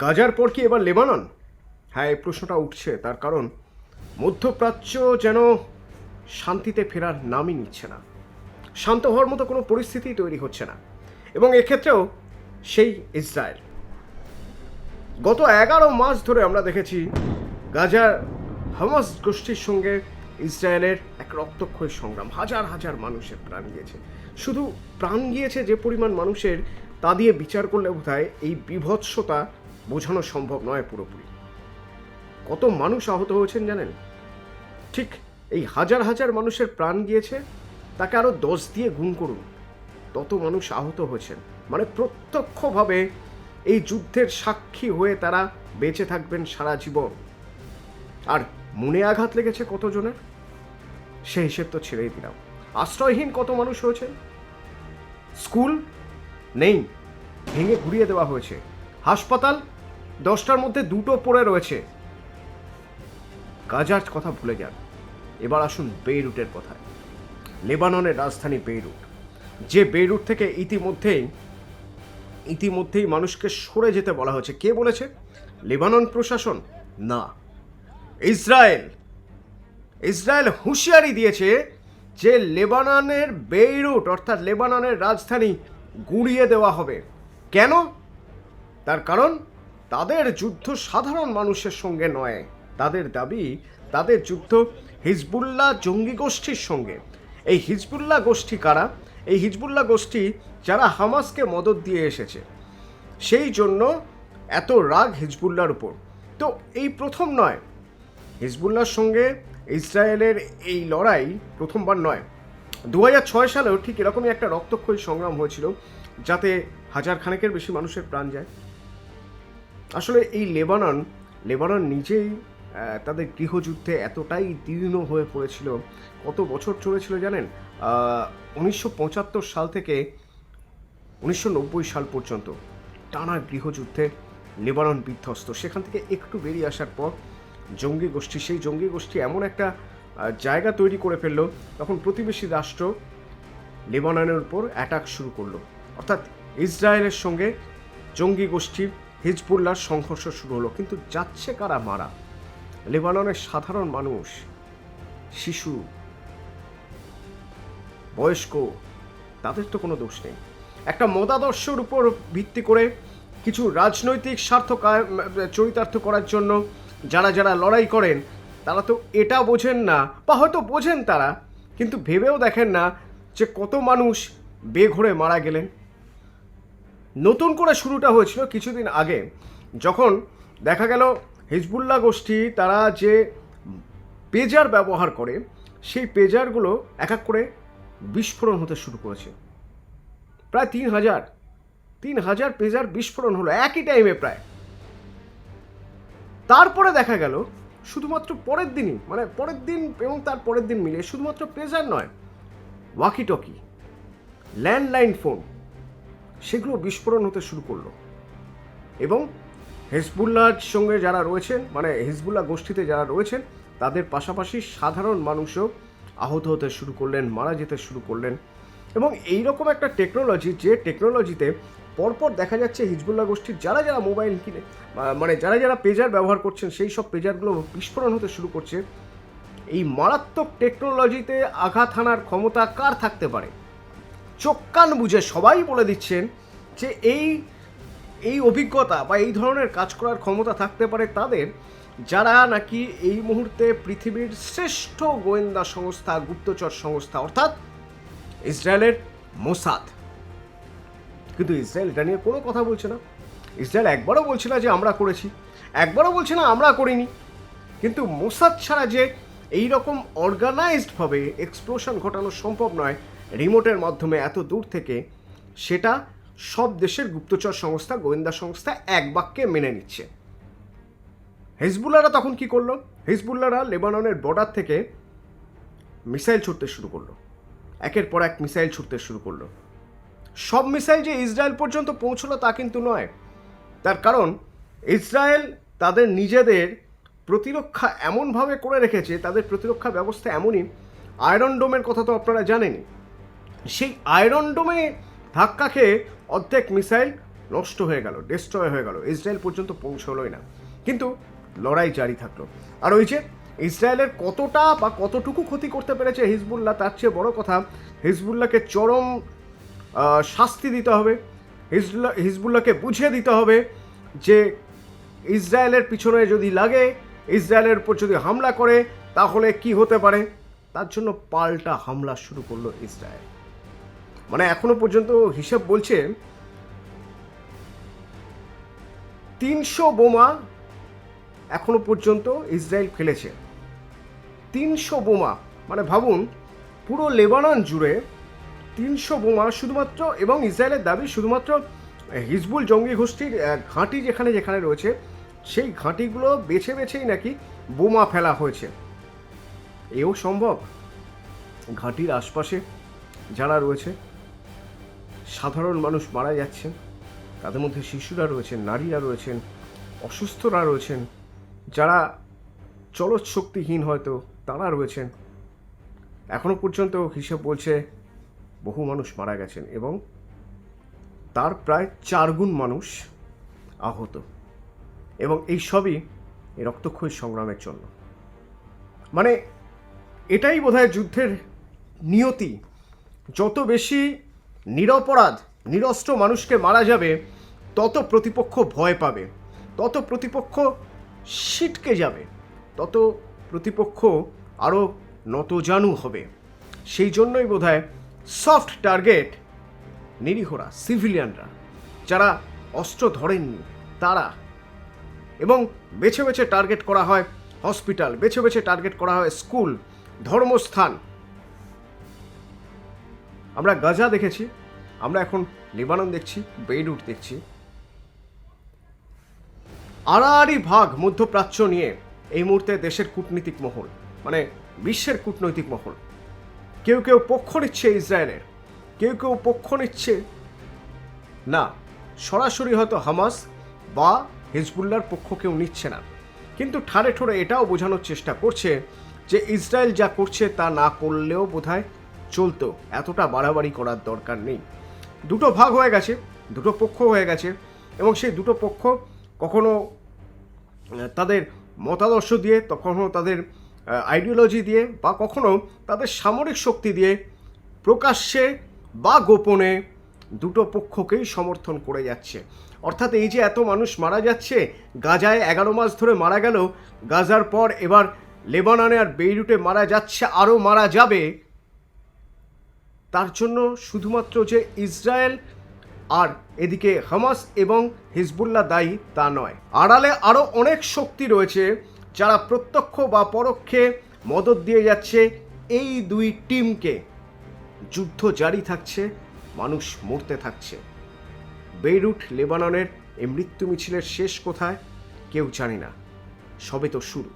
গাজার পর কি এবার লেবানন? হ্যাঁ এই প্রশ্নটা উঠছে, তার কারণ মধ্যপ্রাচ্য যেন শান্তিতে ফেরার নামই নিচ্ছে না। শান্ত হওয়ার মতো কোনো পরিস্থিতি তৈরি হচ্ছে না। এবং এক্ষেত্রেও সেই ইসরায়েল। গত এগারো মাস ধরে আমরা দেখেছি গাজার হামাস গোষ্ঠীর সঙ্গে ইসরায়েলের এক রক্তক্ষয়ী সংগ্রাম। হাজার হাজার মানুষের প্রাণ গিয়েছে। শুধু প্রাণ গিয়েছে যে পরিমাণ মানুষের, তা দিয়ে বিচার করলে বোধ এই বিভৎসতা বোঝানো সম্ভব নয় পুরোপুরি। কত মানুষ আহত হয়েছেন জানেন? ঠিক এই হাজার হাজার মানুষের প্রাণ গিয়েছে, তাকে আরও দশ দিয়ে গুণ করুন। তত মানুষ আহত হয়েছেন। মানে প্রত্যক্ষভাবে এই যুদ্ধের সাক্ষী হয়ে তারা বেঁচে থাকবেন সারা জীবন। আর মনে আঘাত লেগেছে কতজনের? সে হিসেব তো ছেড়েই দিলাম। আশ্রয়হীন কত মানুষ হয়েছে? স্কুল? নেই। ভেঙে ঘুরিয়ে দেওয়া হয়েছে। হাসপাতাল? দশটার মধ্যে দুটো পড়ে রয়েছে। গাজার কথা ভুলে যান। এবার আসুন বেইরুটের কথায়। লেবাননের রাজধানী বেইরুট। যে বেইরুট থেকে ইতিমধ্যেই ইতিমধ্যেই মানুষকে সরে যেতে বলা হয়েছে। কে বলেছে? লেবানন প্রশাসন? না। ইসরায়েল। ইসরায়েল হুঁশিয়ারি দিয়েছে যে লেবাননের বেইরুট, অর্থাৎ লেবাননের রাজধানী, গুঁড়িয়ে দেওয়া হবে। কেন? তার কারণ তাদের যুদ্ধ সাধারণ মানুষের সঙ্গে নয়। তাদের দাবি, তাদের যুদ্ধ হিজবুল্লাহ জঙ্গি গোষ্ঠীর সঙ্গে। এই হিজবুল্লাহ গোষ্ঠী কারা? এই হিজবুল্লাহ গোষ্ঠী যারা হামাসকে মদত দিয়ে এসেছে। সেই জন্য এত রাগ হিজবুল্লাহর উপর। তো এই প্রথম নয়। হিজবুল্লাহর সঙ্গে ইসরায়েলের এই লড়াই প্রথমবার নয়। দু হাজার ছয় সালেও ঠিক এরকমই একটা রক্তক্ষয়ী সংগ্রাম হয়েছিল, যাতে হাজার খানেকের বেশি মানুষের প্রাণ যায়। আসলে এই লেবানন লেবানন নিজেই তাদের গৃহযুদ্ধে এতটাই দীর্ণ হয়ে পড়েছিল। কত বছর চলেছিল জানেন? উনিশশো পঁচাত্তর সাল থেকে উনিশশো নব্বই সাল পর্যন্ত টানা গৃহযুদ্ধে লেবানন বিধ্বস্ত। সেখান থেকে একটু বেরিয়ে আসার পর জঙ্গি গোষ্ঠী, সেই জঙ্গি গোষ্ঠী এমন একটা জায়গা তৈরি করে ফেলল, তখন প্রতিবেশী রাষ্ট্র লেবাননের উপর অ্যাটাক শুরু করল। অর্থাৎ ইসরায়েলের সঙ্গে জঙ্গি গোষ্ঠী হিজবুল্লার সংঘর্ষ শুরু হলো, কিন্তু যাচ্ছে কারা মারা? লেবাননের সাধারণ মানুষ, শিশু, বয়স্ক, তাদের তো কোনো দোষ নেই। একটা মতাদর্শের উপর ভিত্তি করে কিছু রাজনৈতিক স্বার্থ চরিতার্থ করার জন্য যারা যারা লড়াই করেন, তারা তো এটা বোঝেন না, বা হয়তো বোঝেন তারা, কিন্তু ভেবেও দেখেন না যে কত মানুষ বেঘরে মারা গেলেন। নতুন করে শুরুটা হয়েছিল কিছুদিন আগে, যখন দেখা গেল হিজবুল্লাহ গোষ্ঠী তারা যে পেজার ব্যবহার করে, সেই পেজারগুলো এক এক করে বিস্ফোরণ হতে শুরু করেছে। প্রায় তিন হাজার তিন হাজার পেজার বিস্ফোরণ হলো একই টাইমে প্রায়। তারপরে দেখা গেল শুধুমাত্র পরের দিনই মানে পরের দিন এবং তার পরের দিন মিলে শুধুমাত্র পেজার নয় ওয়াকি টকি ল্যান্ডলাইন ফোন সেগুলো বিস্ফোরণ হতে শুরু করল। এবং হিজবুল্লাহর সঙ্গে যারা রয়েছেন মানে হিজবুল্লাহ গোষ্ঠীতে যারা রয়েছেন, তাদের পাশাপাশি সাধারণ মানুষও আহত হতে শুরু করলেন, মারা যেতে শুরু করলেন। এবং এই রকম একটা টেকনোলজি যে টেকনোলজিতে পরপর দেখা যাচ্ছে হিজবুল্লাহ গোষ্ঠীর যারা যারা মোবাইল কিনে মানে যারা যারা পেজার ব্যবহার করছেন, সেই সব পেজারগুলো বিস্ফোরণ হতে শুরু করছে। এই মারাত্মক টেকনোলজিতে আঘাত হানার ক্ষমতা কার থাকতে পারে? চোখ কান বুঝে সবাই বলে দিচ্ছেন যে এই এই অভিজ্ঞতা বা এই ধরনের কাজ করার ক্ষমতা থাকতে পারে তাদের, যারা নাকি এই মুহূর্তে পৃথিবীর শ্রেষ্ঠ গোয়েন্দা সংস্থা, গুপ্তচর সংস্থা, অর্থাৎ ইসরায়েলের মোসাদ। কিন্তু ইসরায়েল এটা নিয়ে কোনো কথা বলছে না। ইসরায়েল একবারও বলছে না যে আমরা করেছি, একবারও বলছে না আমরা করিনি। কিন্তু মোসাদ ছাড়া যে এই রকম অর্গানাইজডভাবে এক্সপ্লোশন ঘটানো সম্ভব নয় রিমোটের মাধ্যমে এত দূর থেকে সেটা সব দেশের গুপ্তচর সংস্থা, গোয়েন্দা সংস্থা এক বাক্যে মেনে নিচ্ছে। হিজবুল্লারা তখন কি করল? হিজবুল্লারা লেবাননের বর্ডার থেকে মিসাইল ছুটতে শুরু করল। একের পর এক মিসাইল ছুটতে শুরু করল। সব মিসাইল যে ইসরায়েল পর্যন্ত পৌঁছলো তা কিন্তু নয়। তার কারণ, ইসরায়েল তাদের নিজেদের প্রতিরক্ষা এমনভাবে করে রেখেছে, তাদের প্রতিরক্ষা ব্যবস্থা এমনই। আয়রন ডোমের কথা তো আপনারা জানেনই। সেই আয়রন ডোমে ধাক্কা খেয়ে অর্ধেক মিসাইল নষ্ট হয়ে গেল ডিস্ট্রয় হয়ে গেল। ইসরায়েল পর্যন্ত পৌঁছলোই না। কিন্তু লড়াই জারি থাকল। আর ওই যে ইসরায়েলের কতটা বা কতটুকু ক্ষতি করতে পেরেছে হিজবুল্লাহ, তার চেয়ে বড় কথা হিজবুল্লাহকে চরম শাস্তি দিতে হবে। হিজবুল্লাহ হিজবুল্লাহকে বুঝিয়ে দিতে হবে যে ইসরায়েলের পিছনে যদি লাগে, ইসরায়েলের উপর যদি হামলা করে, তাহলে কি হতে পারে? তার জন্য পাল্টা হামলা শুরু করল ইসরায়েল। মানে এখনও পর্যন্ত হিসাব বলছে তিনশো বোমা এখনও পর্যন্ত ইসরায়েল ফেলেছে। তিনশো বোমা মানে ভাবুন, পুরো লেবানন জুড়ে তিনশো বোমা শুধুমাত্র এবং ইসরায়েলের দাবি শুধুমাত্র হিজবুল জঙ্গি গোষ্ঠীর ঘাঁটি যেখানে যেখানে রয়েছে, সেই ঘাঁটিগুলো বেছে বেছেই নাকি বোমা ফেলা হয়েছে। এও সম্ভব? ঘাঁটির আশপাশে যারা রয়েছে সাধারণ মানুষ মারা যাচ্ছেন। তাদের মধ্যে শিশুরা রয়েছেন, নারীরা রয়েছেন, অসুস্থরা রয়েছেন। যারা চলৎ শক্তিহীন হয়তো, তারা রয়েছেন। এখনও পর্যন্ত হিসেব বলছে বহু মানুষ মারা গেছেন এবং তার প্রায় চারগুণ মানুষ আহত। এবং এই সবই এই রক্তক্ষয়ী সংগ্রামের জন্য। মানে এটাই বোধহয় যুদ্ধের নিয়তি। যত বেশি নিরপরাধ, নিরস্ত্র মানুষকে মারা যাবে, তত প্রতিপক্ষ ভয় পাবে, তত প্রতিপক্ষ ছিটকে যাবে, তত প্রতিপক্ষ আরও নতজানু হবে। সেই জন্যই বোধহয় সফট টার্গেট নিরীহরা সিভিলিয়ানরা যারা অস্ত্র ধরেননি, তারা। এবং বেছে বেছে টার্গেট করা হয় হসপিটাল বেছে বেছে টার্গেট করা হয় স্কুল ধর্মস্থান। আমরা গাজা দেখেছি আমরা এখন লেবানন দেখছি, বেইরুট দেখছি। আড়াআড়ি ভাগ মধ্যপ্রাচ্য নিয়ে এই মুহূর্তে দেশের কূটনীতিক মহল মানে বিশ্বের কূটনৈতিক মহল। কেউ কেউ পক্ষ নিচ্ছে ইসরায়েলের, কেউ কেউ পক্ষ নিচ্ছে না। সরাসরি হয়তো হামাস বা হিজবুল্লার পক্ষ কেউ নিচ্ছে না। কিন্তু ঠাড়ে ঠোড়ে এটাও বোঝানোর চেষ্টা করছে যে ইসরায়েল যা করছে তা না করলেও বোধহয় চলতো এতটা বাড়াবাড়ি করার দরকার নেই। দুটো ভাগ হয়ে গেছে, দুটো পক্ষ হয়ে গেছে এবং সেই দুটো পক্ষ কখনো তাদের মতাদর্শ দিয়ে, কখনো তাদের আইডিওলজি দিয়ে বা কখনো তাদের সামরিক শক্তি দিয়ে প্রকাশ্যে বা গোপনে দুটো পক্ষকেই সমর্থন করে যাচ্ছে। অর্থাৎ এই যে এত মানুষ মারা যাচ্ছে, গাজায় এগারো মাস ধরে মারা গেল, গাজার পর এবার লেবাননে আর বেইরুটে মারা যাচ্ছে, আরও মারা যাবে তার জন্য শুধুমাত্র যে ইসরায়েল আর এদিকে হামাস এবং হিজবুল্লাহ দায়ী তা নয়। আড়ালে আরও অনেক শক্তি রয়েছে যারা প্রত্যক্ষ বা পরোক্ষে মদত দিয়ে যাচ্ছে এই দুই টিমকে। যুদ্ধ জারি থাকছে, মানুষ মরতে থাকছে। বেইরুট, লেবাননের এই মৃত্যু মিছিলের শেষ কোথায়? কেউ জানে না। সবে তো শুরু।